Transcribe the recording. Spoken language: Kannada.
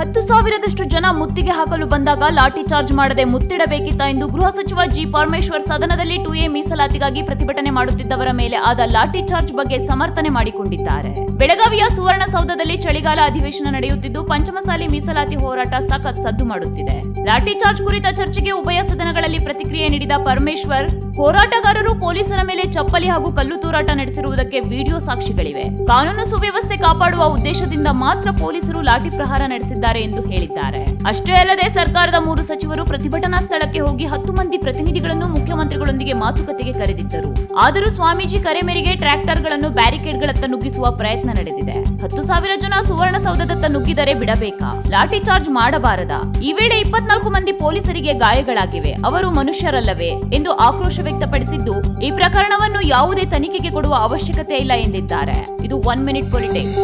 ಹತ್ತು ಸಾವಿರದಷ್ಟು ಜನ ಮುತ್ತಿಗೆ ಹಾಕಲು ಬಂದಾಗ ಲಾಠಿ ಚಾರ್ಜ್ ಮಾಡದೆ ಮುತ್ತಿಡಬೇಕಿತ್ತ ಎಂದು ಗೃಹ ಸಚಿವ ಜಿ ಪರಮೇಶ್ವರ್ ಸದನದಲ್ಲಿ ಟು ಎ ಮೀಸಲಾತಿಗಾಗಿ ಪ್ರತಿಭಟನೆ ಮಾಡುತ್ತಿದ್ದವರ ಮೇಲೆ ಆದ ಲಾಠಿ ಚಾರ್ಜ್ ಬಗ್ಗೆ ಸಮರ್ಥನೆ ಮಾಡಿಕೊಂಡಿದ್ದಾರೆ. ಬೆಳಗಾವಿಯ ಸುವರ್ಣಸೌಧದಲ್ಲಿ ಚಳಿಗಾಲ ಅಧಿವೇಶನ ನಡೆಯುತ್ತಿದ್ದು, ಪಂಚಮಸಾಲಿ ಮೀಸಲಾತಿ ಹೋರಾಟ ಸಖತ್ ಸದ್ದು ಮಾಡುತ್ತಿದೆ. ಲಾಠಿ ಚಾರ್ಜ್ ಕುರಿತ ಚರ್ಚೆಗೆ ಉಭಯ ಸದನಗಳಲ್ಲಿ ಪ್ರತಿಕ್ರಿಯೆ ನೀಡಿದ ಪರಮೇಶ್ವರ್ ಹೋರಾಟಗಾರರು ಪೊಲೀಸರ ಮೇಲೆ ಚಪ್ಪಲಿ ಹಾಗೂ ಕಲ್ಲು ತೂರಾಟ ನಡೆಸಿರುವುದಕ್ಕೆ ವಿಡಿಯೋ ಸಾಕ್ಷಿಗಳಿವೆ. ಕಾನೂನು ಸುವ್ಯವಸ್ಥೆ ಕಾಪಾಡುವ ಉದ್ದೇಶದಿಂದ ಮಾತ್ರ ಪೊಲೀಸರು ಲಾಠಿ ಪ್ರಹಾರ ನಡೆಸಿದ್ದಾರೆ ಎಂದು ಹೇಳಿದ್ದಾರೆ. ಅಷ್ಟೇ ಅಲ್ಲದೆ ಸರ್ಕಾರದ ಮೂರು ಸಚಿವರು ಪ್ರತಿಭಟನಾ ಸ್ಥಳಕ್ಕೆ ಹೋಗಿ ಹತ್ತು ಮಂದಿ ಪ್ರತಿನಿಧಿಗಳನ್ನು ಮುಖ್ಯಮಂತ್ರಿಗಳೊಂದಿಗೆ ಮಾತುಕತೆಗೆ ಕರೆದಿದ್ದರು. ಆದರೂ ಸ್ವಾಮೀಜಿ ಕರೆ ಮೇರೆಗೆ ಟ್ರ್ಯಾಕ್ಟರ್ಗಳನ್ನು ಬ್ಯಾರಿಕೇಡ್ಗಳತ್ತ ನುಗ್ಗಿಸುವ ಪ್ರಯತ್ನ ನಡೆದಿದೆ. ಹತ್ತು ಸಾವಿರ ಜನ ಸುವರ್ಣಸೌಧದತ್ತ ನುಗ್ಗಿದರೆ ಬಿಡಬೇಕಾ? ಲಾಠಿ ಚಾರ್ಜ್ ಮಾಡಬಾರದ? ಈ ವೇಳೆ ಇಪ್ಪತ್ನಾಲ್ಕು ಮಂದಿ ಪೊಲೀಸರಿಗೆ ಗಾಯಗಳಾಗಿವೆ. ಅವರು ಮನುಷ್ಯರಲ್ಲವೇ ಎಂದು ಆಕ್ರೋಶ ವ್ಯಕ್ತಪಡಿಸಿದ್ದು, ಈ ಪ್ರಕರಣವನ್ನು ಯಾವುದೇ ತನಿಖೆಗೆ ಕೊಡುವ ಅವಶ್ಯಕತೆ ಇಲ್ಲ ಎಂದಿದ್ದಾರೆ. ಇದು ಒನ್ ಮಿನಿಟ್ ಪೊಲಿಟಿಕ್ಸ್.